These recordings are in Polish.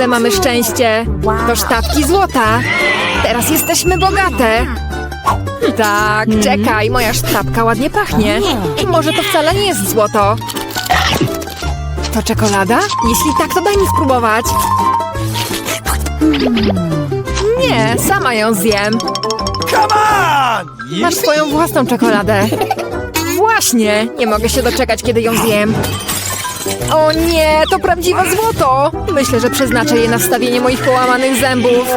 Ale mamy szczęście. To sztabki złota. Teraz jesteśmy bogate. Tak, czekaj, moja sztabka ładnie pachnie. Może to wcale nie jest złoto. To czekolada? Jeśli tak, to daj mi spróbować. Nie, sama ją zjem. Come on! Masz swoją własną czekoladę. Właśnie, nie mogę się doczekać, kiedy ją zjem. O nie, to prawdziwe złoto! Myślę, że przeznaczę je na wstawienie moich połamanych zębów.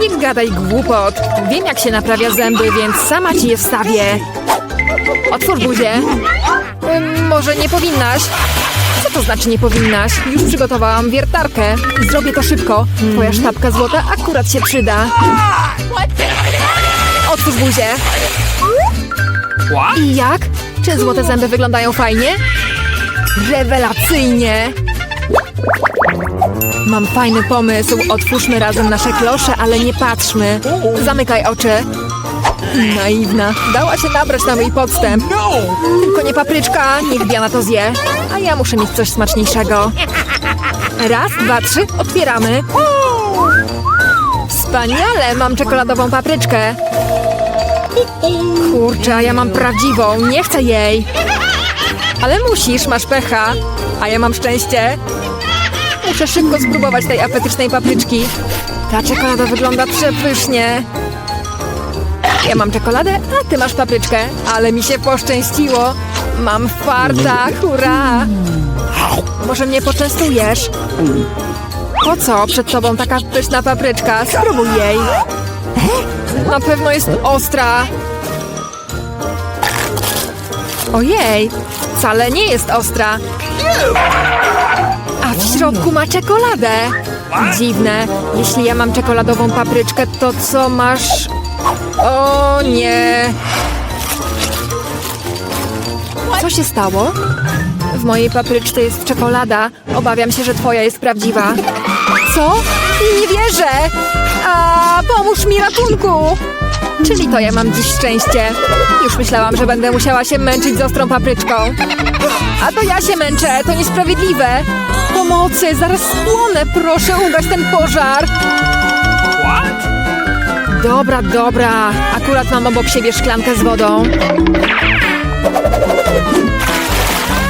Nie gadaj głupot. Wiem, jak się naprawia zęby, więc sama ci je wstawię. Otwórz buzię. Może nie powinnaś? Co to znaczy nie powinnaś? Już przygotowałam wiertarkę. Zrobię to szybko. Twoja sztabka złota akurat się przyda. Otwórz buzię. I jak? Czy złote zęby wyglądają fajnie? Rewelacyjnie! Mam fajny pomysł. Otwórzmy razem nasze klosze, ale nie patrzmy. Zamykaj oczy. Naiwna. Dała się nabrać na mój podstęp. No! Tylko nie papryczka, niech Diana to zje. A ja muszę mieć coś smaczniejszego. Raz, dwa, trzy, otwieramy. Wspaniale, mam czekoladową papryczkę. Kurczę, a ja mam prawdziwą, nie chcę jej. Ale musisz, masz pecha. A ja mam szczęście. Muszę szybko spróbować tej apetycznej papryczki. Ta czekolada wygląda przepysznie. Ja mam czekoladę, a ty masz papryczkę. Ale mi się poszczęściło. Mam farta, hurra! Może mnie poczęstujesz? Po co przed tobą taka pyszna papryczka? Spróbuj jej. Na pewno jest ostra. Ojej, wcale nie jest ostra. A w środku ma czekoladę. Dziwne. Jeśli ja mam czekoladową papryczkę, to co masz? O nie. Co się stało? W mojej papryczce jest czekolada. Obawiam się, że twoja jest prawdziwa. Co? Nie wierzę! A pomóż mi ratunku! Czyli to ja mam dziś szczęście. Już myślałam, że będę musiała się męczyć z ostrą papryczką. A to ja się męczę, to niesprawiedliwe. Pomocy, zaraz spłonę, proszę ugaś ten pożar. What? Dobra, dobra. Akurat mam obok siebie szklankę z wodą.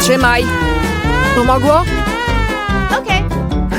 Trzymaj. Pomogło?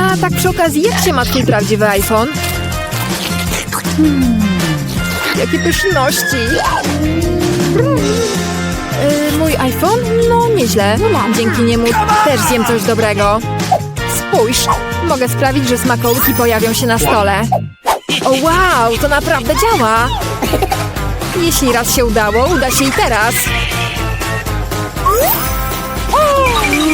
A tak przy okazji, jak się ma twój prawdziwy iPhone? Jakie pyszności! Yy, mój iPhone? No, nieźle. Dzięki niemu też zjem coś dobrego. Spójrz, mogę sprawić, że smakołyki pojawią się na stole. O wow, to naprawdę działa! Jeśli raz się udało, uda się i teraz.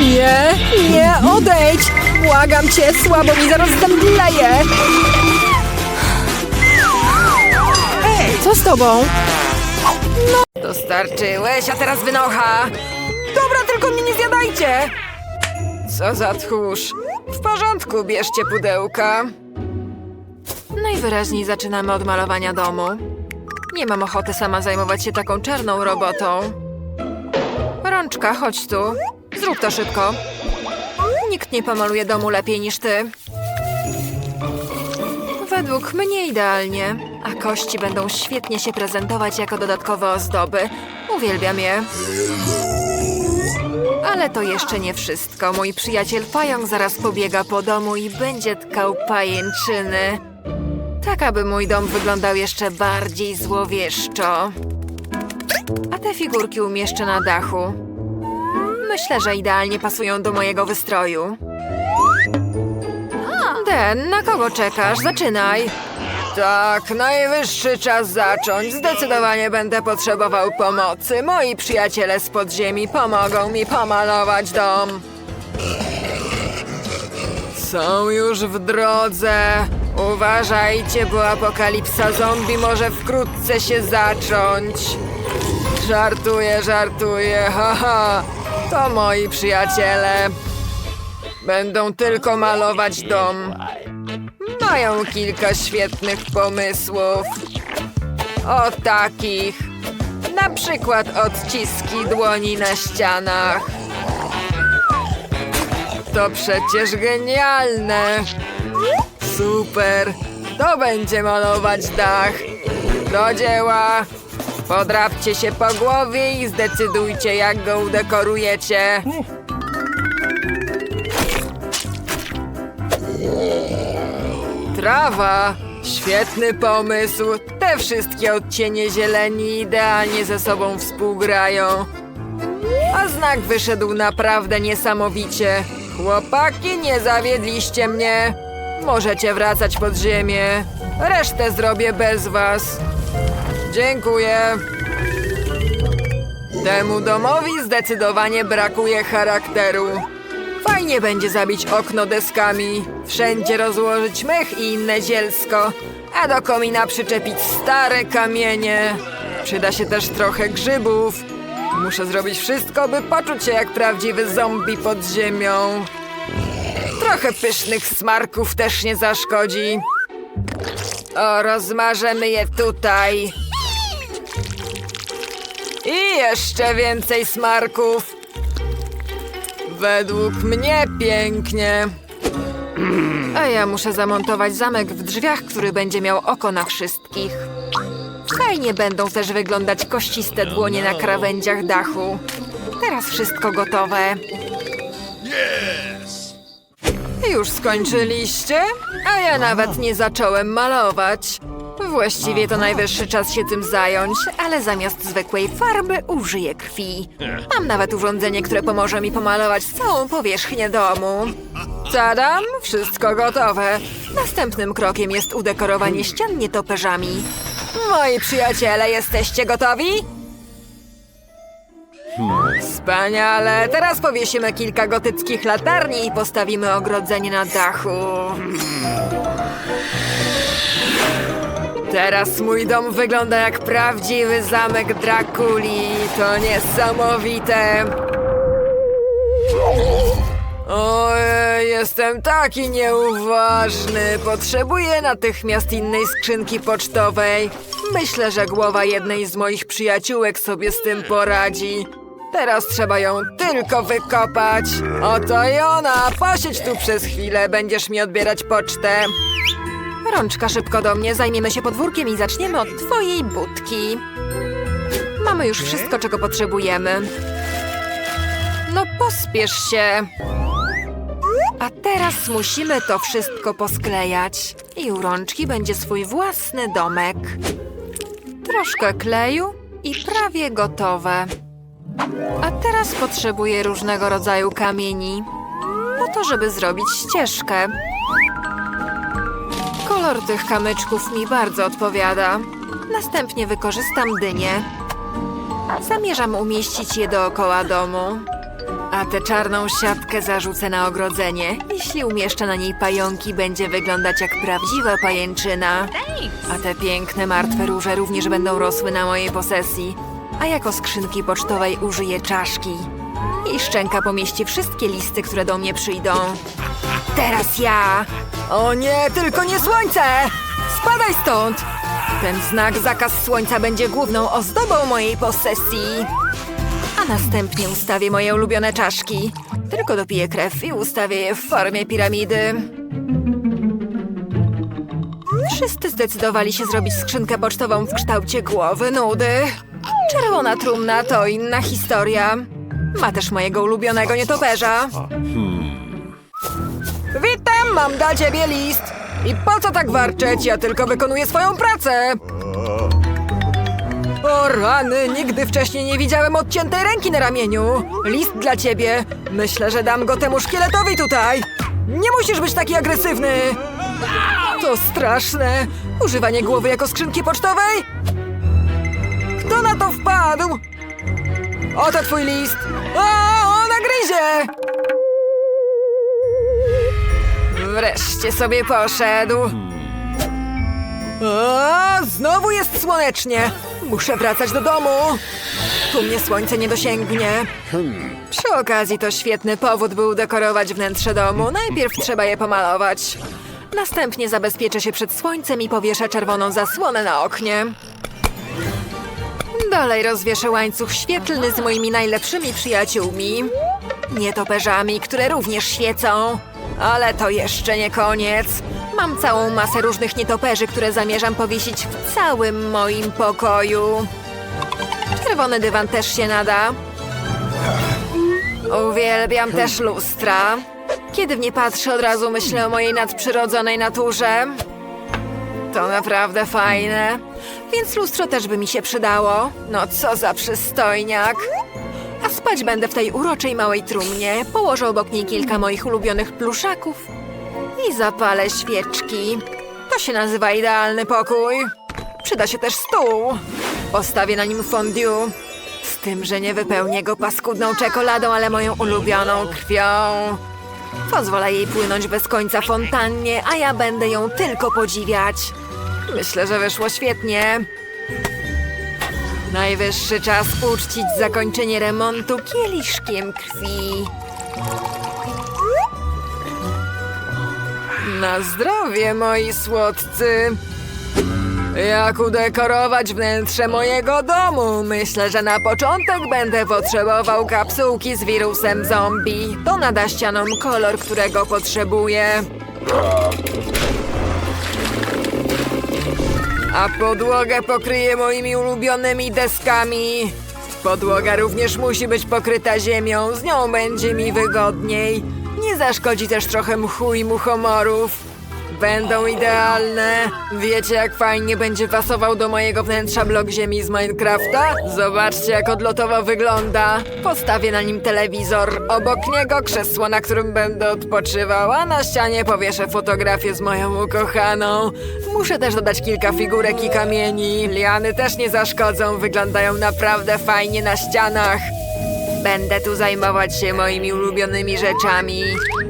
Nie, nie, odejdź! Błagam cię, słabo mi zaraz zemdleje! Co z tobą? No, dostarczyłeś, a teraz wynocha! Dobra, tylko mnie nie zjadajcie! Co za tchórz! W porządku, bierzcie pudełka. Najwyraźniej zaczynamy od malowania domu. Nie mam ochoty sama zajmować się taką czarną robotą. Rączka, chodź tu. Zrób to szybko. Nikt nie pomaluje domu lepiej niż ty. Według mnie idealnie, a kości będą świetnie się prezentować jako dodatkowe ozdoby. Uwielbiam je. Ale to jeszcze nie wszystko. Mój przyjaciel Pająk zaraz pobiega po domu i będzie tkał pajęczyny. Tak, aby mój dom wyglądał jeszcze bardziej złowieszczo. A te figurki umieszczę na dachu. Myślę, że idealnie pasują do mojego wystroju. Den, na kogo czekasz? Zaczynaj. Tak, najwyższy czas zacząć. Zdecydowanie będę potrzebował pomocy. Moi przyjaciele z podziemi pomogą mi pomalować dom. Są już w drodze. Uważajcie, bo apokalipsa zombie może wkrótce się zacząć. Żartuję, żartuję, haha. To moi przyjaciele. Będą tylko malować dom. Mają kilka świetnych pomysłów. O takich. Na przykład odciski dłoni na ścianach. To przecież genialne. Super. To będzie malować dach. Do dzieła. Podrapcie się po głowie i zdecydujcie, jak go udekorujecie. Trawa! Świetny pomysł. Te wszystkie odcienie zieleni idealnie ze sobą współgrają. A znak wyszedł naprawdę niesamowicie. Chłopaki, nie zawiedliście mnie. Możecie wracać pod ziemię. Resztę zrobię bez was. Dziękuję. Temu domowi zdecydowanie brakuje charakteru. Fajnie będzie zabić okno deskami, wszędzie rozłożyć mech i inne zielsko, a do komina przyczepić stare kamienie. Przyda się też trochę grzybów. Muszę zrobić wszystko, by poczuć się jak prawdziwy zombie pod ziemią. Trochę pysznych smarków też nie zaszkodzi. O, rozmarzemy je tutaj. I jeszcze więcej smarków. Według mnie pięknie. A ja muszę zamontować zamek w drzwiach, który będzie miał oko na wszystkich. Fajnie będą też wyglądać kościste dłonie na krawędziach dachu. Teraz wszystko gotowe. Już skończyliście? A ja nawet nie zacząłem malować. Właściwie to najwyższy czas się tym zająć, ale zamiast zwykłej farby użyję krwi. Mam nawet urządzenie, które pomoże mi pomalować całą powierzchnię domu. Tadam, wszystko gotowe. Następnym krokiem jest udekorowanie ścian nietoperzami. Moi przyjaciele, jesteście gotowi? Wspaniale! Teraz powiesimy kilka gotyckich latarni i postawimy ogrodzenie na dachu. Teraz mój dom wygląda jak prawdziwy zamek Drakuli. To niesamowite. Ojej, jestem taki nieuważny. Potrzebuję natychmiast innej skrzynki pocztowej. Myślę, że głowa jednej z moich przyjaciółek sobie z tym poradzi. Teraz trzeba ją tylko wykopać. Oto i ona. Posiedź tu przez chwilę, będziesz mi odbierać pocztę. Rączka szybko do mnie, zajmiemy się podwórkiem i zaczniemy od twojej budki. Mamy już wszystko, czego potrzebujemy. No pospiesz się. A teraz musimy to wszystko posklejać. I u rączki będzie swój własny domek. Troszkę kleju i prawie gotowe. A teraz potrzebuję różnego rodzaju kamieni. Po to, żeby zrobić ścieżkę. Kolor tych kamyczków mi bardzo odpowiada. Następnie wykorzystam dynię. Zamierzam umieścić je dookoła domu. A tę czarną siatkę zarzucę na ogrodzenie. Jeśli umieszczę na niej pająki, będzie wyglądać jak prawdziwa pajęczyna. A te piękne, martwe róże również będą rosły na mojej posesji. A jako skrzynki pocztowej użyję czaszki. I szczęka pomieści wszystkie listy, które do mnie przyjdą. Teraz ja! O nie, tylko nie słońce! Spadaj stąd! Ten znak zakaz słońca będzie główną ozdobą mojej posesji. A następnie ustawię moje ulubione czaszki. Tylko dopiję krew i ustawię je w formie piramidy. Wszyscy zdecydowali się zrobić skrzynkę pocztową w kształcie głowy nudy. Czerwona trumna to inna historia. Ma też mojego ulubionego nietoperza. Mam dla ciebie list. I po co tak warczeć? Ja tylko wykonuję swoją pracę. O rany, nigdy wcześniej nie widziałem odciętej ręki na ramieniu. List dla ciebie. Myślę, że dam go temu szkieletowi tutaj. Nie musisz być taki agresywny. To straszne. Używanie głowy jako skrzynki pocztowej? Kto na to wpadł? Oto twój list. O, ona gryzie! Wreszcie sobie poszedł. O, znowu jest słonecznie. Muszę wracać do domu. Tu mnie słońce nie dosięgnie. Przy okazji to świetny powód, by udekorować wnętrze domu. Najpierw trzeba je pomalować. Następnie zabezpieczę się przed słońcem i powieszę czerwoną zasłonę na oknie. Dalej rozwieszę łańcuch świetlny z moimi najlepszymi przyjaciółmi. Nietoperzami, które również świecą. Ale to jeszcze nie koniec. Mam całą masę różnych nietoperzy, które zamierzam powiesić w całym moim pokoju. Czerwony dywan też się nada. Uwielbiam też lustra. Kiedy w nie patrzę, od razu myślę o mojej nadprzyrodzonej naturze. To naprawdę fajne. Więc lustro też by mi się przydało. No co za przystojniak. Spać będę w tej uroczej małej trumnie. Położę obok niej kilka moich ulubionych pluszaków. I zapalę świeczki. To się nazywa idealny pokój. Przyda się też stół. Postawię na nim fondue. Z tym, że nie wypełnię go paskudną czekoladą, ale moją ulubioną krwią. Pozwolę jej płynąć bez końca fontannie, a ja będę ją tylko podziwiać. Myślę, że wyszło świetnie. Najwyższy czas uczcić zakończenie remontu kieliszkiem krwi. Na zdrowie, moi słodcy! Jak udekorować wnętrze mojego domu? Myślę, że na początek będę potrzebował kapsułki z wirusem zombie. To nada ścianom kolor, którego potrzebuję. A podłogę pokryję moimi ulubionymi deskami. Podłoga również musi być pokryta ziemią, z nią będzie mi wygodniej. Nie zaszkodzi też trochę mchu i muchomorów. Będą idealne. Wiecie, jak fajnie będzie pasował do mojego wnętrza blok ziemi z Minecrafta? Zobaczcie, jak odlotowo wygląda. Postawię na nim telewizor. Obok niego krzesło, na którym będę odpoczywał, a na ścianie powieszę fotografię z moją ukochaną. Muszę też dodać kilka figurek i kamieni. Liany też nie zaszkodzą, wyglądają naprawdę fajnie na ścianach. Będę tu zajmować się moimi ulubionymi rzeczami.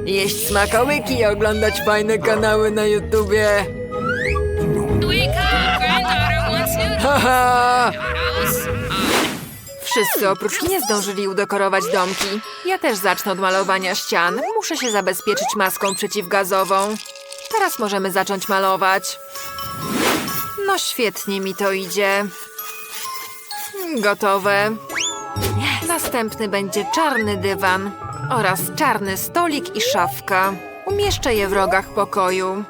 Jeść smakołyki i oglądać fajne kanały na YouTubie. Haha! Wszyscy oprócz mnie zdążyli udekorować domki. Ja też zacznę od malowania ścian. Muszę się zabezpieczyć maską przeciwgazową. Teraz możemy zacząć malować. No świetnie mi to idzie. Gotowe. Następny będzie czarny dywan oraz czarny stolik i szafka. Umieszczę je w rogach pokoju.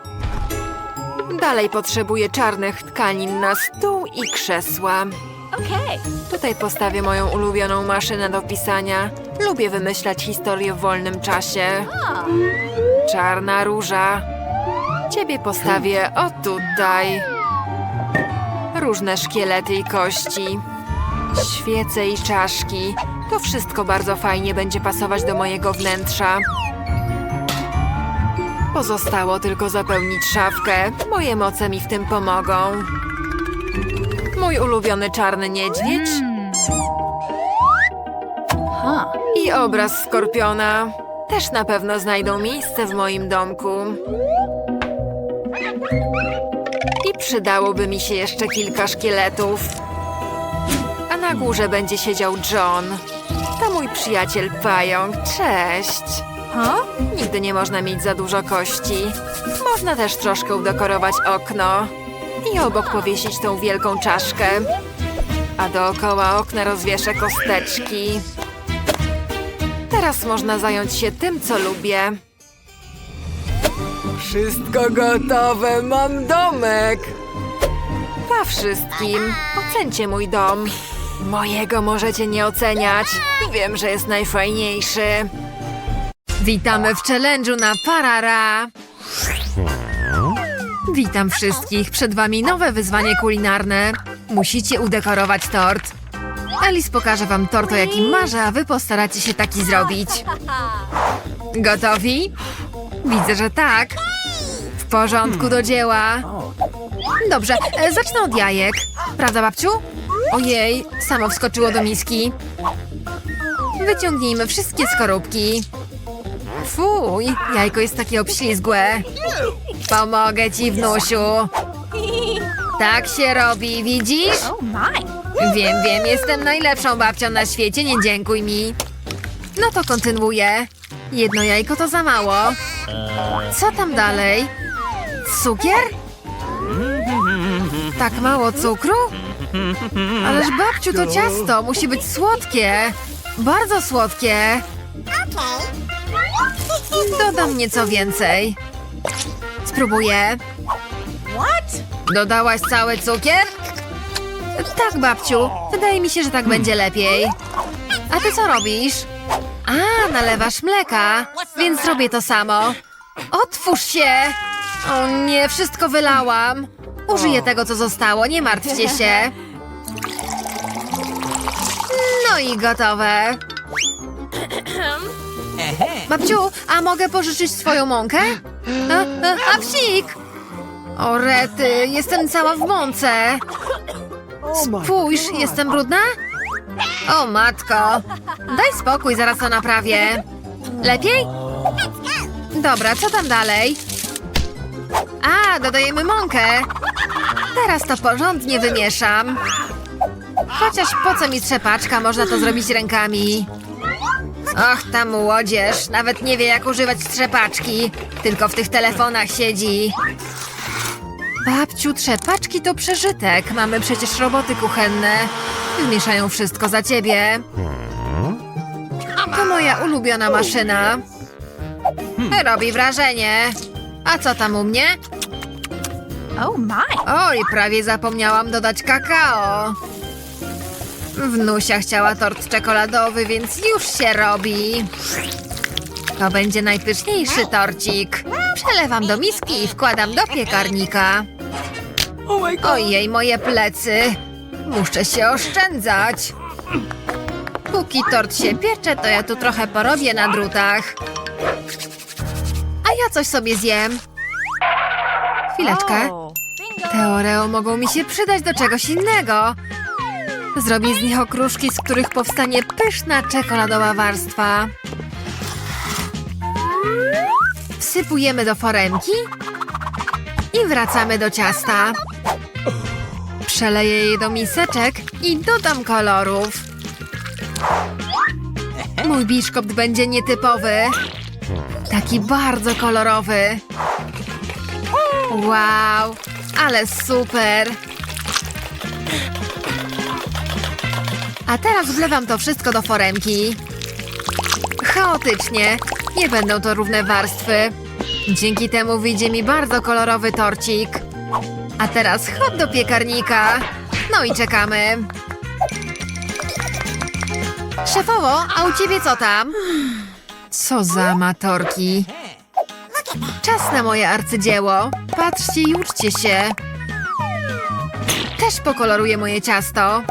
Dalej potrzebuję czarnych tkanin na stół i krzesła. Okay. Tutaj postawię moją ulubioną maszynę do pisania. Lubię wymyślać historie w wolnym czasie. Czarna róża. Ciebie postawię o tutaj. Różne szkielety i kości. Świece i czaszki. To wszystko bardzo fajnie będzie pasować do mojego wnętrza. Pozostało tylko zapełnić szafkę. Moje moce mi w tym pomogą. Mój ulubiony czarny niedźwiedź. I obraz skorpiona. Też na pewno znajdą miejsce w moim domku. I przydałoby mi się jeszcze kilka szkieletów. A na górze będzie siedział John. To mój przyjaciel pająk. Cześć. Nigdy nie można mieć za dużo kości. Można też troszkę udekorować okno. I obok powiesić tą wielką czaszkę. A dookoła okna rozwieszę kosteczki. Teraz można zająć się tym, co lubię. Wszystko gotowe, mam domek. Pa wszystkim, ocencie mój dom. Mojego możecie nie oceniać. Wiem, że jest najfajniejszy. Witamy w challenge'u na Parara. Witam wszystkich. Przed wami nowe wyzwanie kulinarne. Musicie udekorować tort. Alice pokaże wam tort, o jakim marzę, a wy postaracie się taki zrobić. Gotowi? Widzę, że tak. W porządku do dzieła. Dobrze, e, zacznę od jajek. Prawda, babciu? Ojej, samo wskoczyło do miski. Wyciągnijmy wszystkie skorupki. Fuj, jajko jest takie obślizgłe. Pomogę ci, wnusiu. Tak się robi, widzisz? Oh. Wiem, wiem, jestem najlepszą babcią na świecie, nie dziękuj mi. No to kontynuuję. Jedno jajko to za mało. Co tam dalej? Cukier? Tak mało cukru? Ależ babciu, to ciasto musi być słodkie. Bardzo słodkie. Dodam nieco więcej. Spróbuję. Dodałaś cały cukier? Tak, babciu. Wydaje mi się, że tak będzie lepiej. A ty co robisz? A, nalewasz mleka, więc zrobię to samo. Otwórz się! O nie, wszystko wylałam. Użyję tego, co zostało, nie martwcie się. No i gotowe. Babciu, a mogę pożyczyć swoją mąkę? A, a, a psik! O rety, jestem cała w mące. Spójrz, jestem brudna? O matko, daj spokój, zaraz to naprawię. Lepiej? Dobra, co tam dalej? A, dodajemy mąkę. Teraz to porządnie wymieszam. Chociaż po co mi trzepaczka, można to zrobić rękami. Och, ta młodzież, nawet nie wie jak używać trzepaczki, tylko w tych telefonach siedzi. Babciu, trzepaczki to przeżytek, mamy przecież roboty kuchenne. Wmieszają wszystko za ciebie. To moja ulubiona maszyna. Robi wrażenie. A co tam u mnie? Oh my. Oj, prawie zapomniałam dodać kakao. Wnusia chciała tort czekoladowy, więc już się robi. To będzie najpyszniejszy torcik. Przelewam do miski i wkładam do piekarnika. Oh! Ojej, moje plecy. Muszę się oszczędzać. Póki tort się piecze, to ja tu trochę porobię na drutach. A ja coś sobie zjem. Chwileczkę. Te Oreo mogą mi się przydać do czegoś innego. Zrobię z nich okruszki, z których powstanie pyszna czekoladowa warstwa. Wsypujemy do foremki i wracamy do ciasta. Przeleję je do miseczek i dodam kolorów. Mój biszkopt będzie nietypowy. Taki bardzo kolorowy. Wow, ale super! A teraz wlewam to wszystko do foremki. Chaotycznie, nie będą to równe warstwy. Dzięki temu wyjdzie mi bardzo kolorowy torcik. A teraz hop do piekarnika. No i czekamy. Szefowo, a u ciebie co tam? Co za amatorki. Czas na moje arcydzieło. Patrzcie i uczcie się. Też pokoloruję moje ciasto.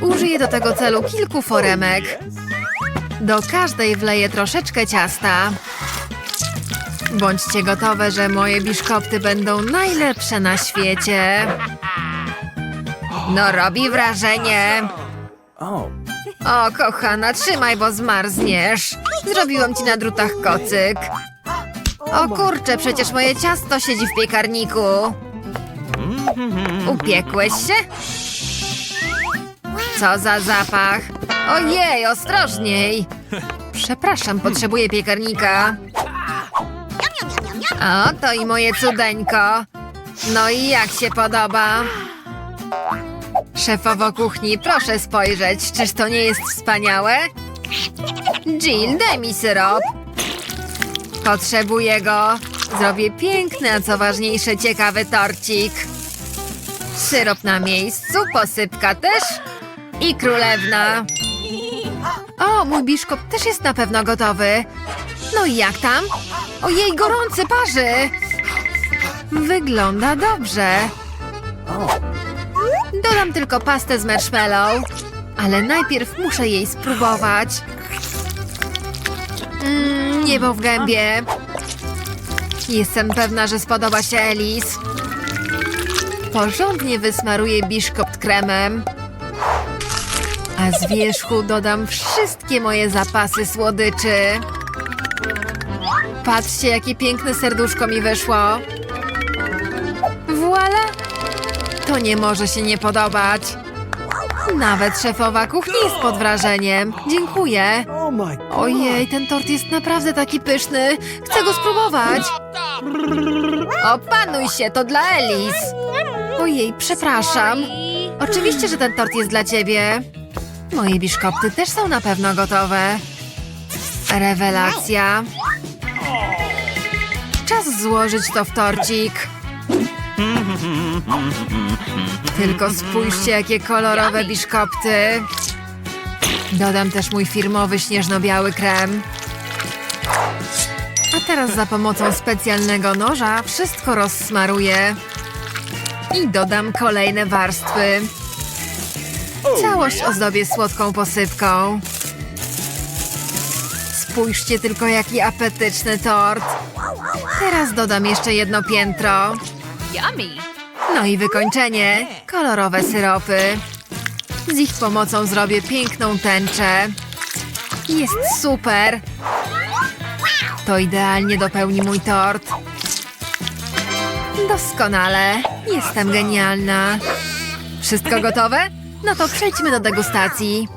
Użyję do tego celu kilku foremek. Do każdej wleję troszeczkę ciasta. Bądźcie gotowe, że moje biszkopty będą najlepsze na świecie. No robi wrażenie. O, kochana, trzymaj, bo zmarzniesz. Zrobiłam ci na drutach kocyk. O kurczę, przecież moje ciasto siedzi w piekarniku. Upiekłeś się? Co za zapach? Ojej, ostrożniej. Przepraszam, potrzebuję piekarnika. O, to i moje cudeńko. No i jak się podoba? Szefowo kuchni, proszę spojrzeć, czyż to nie jest wspaniałe? Jill, daj mi syrop. Potrzebuję go. Zrobię piękny, a co ważniejsze, ciekawy torcik. Syrop na miejscu, posypka też. I królewna. O, mój biszkop też jest na pewno gotowy. No i jak tam? Ojej, gorący parzy. Wygląda dobrze. Dodam tylko pastę z marshmallow, ale najpierw muszę jej spróbować. Mmm, niebo w gębie. Jestem pewna, że spodoba się Elis. Porządnie wysmaruję biszkopt kremem. A z wierzchu dodam wszystkie moje zapasy słodyczy. Patrzcie, jakie piękne serduszko mi wyszło. Voila! To nie może się nie podobać. Nawet szefowa kuchni jest pod wrażeniem. Dziękuję. Oh! Ojej, ten tort jest naprawdę taki pyszny. Chcę go spróbować. Opanuj się, to dla Elis. Ojej, przepraszam. Oczywiście, że ten tort jest dla ciebie. Moje biszkopty też są na pewno gotowe. Rewelacja. Czas złożyć to w torcik. Tylko spójrzcie, jakie kolorowe biszkopty. Dodam też mój firmowy śnieżno-biały krem. A teraz za pomocą specjalnego noża wszystko rozsmaruję. I dodam kolejne warstwy. Całość ozdobię słodką posypką. Spójrzcie tylko, jaki apetyczny tort. Teraz dodam jeszcze jedno piętro. Yummy. No i wykończenie. Kolorowe syropy. Z ich pomocą zrobię piękną tęczę. Jest super. To idealnie dopełni mój tort. Doskonale. Jestem genialna. Wszystko gotowe? No to przejdźmy do degustacji.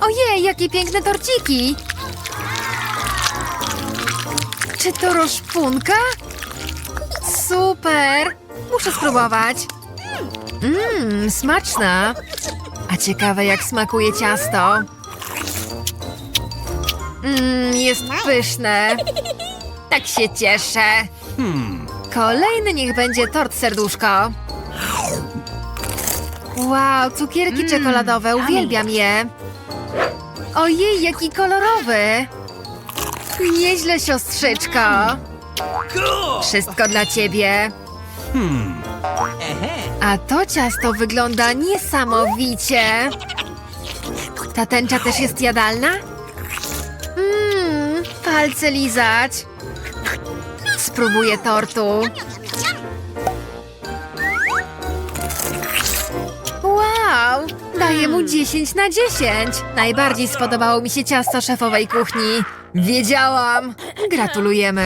Ojej, jakie piękne torciki! Czy to roszpunka? Super! Muszę spróbować. Mmm, smaczna. A ciekawe, jak smakuje ciasto. Mmm, jest pyszne. Tak się cieszę. Kolejny niech będzie tort serduszko. Wow, cukierki czekoladowe, uwielbiam je. Ojej, jaki kolorowy. Nieźle, siostrzyczko. Wszystko dla ciebie. A to ciasto wygląda niesamowicie. Ta tęcza też jest jadalna? Mmm, palce lizać. Spróbuję tortu. Wow, daję mu 10 na 10. Najbardziej spodobało mi się ciasto szefowej kuchni. Wiedziałam. Gratulujemy.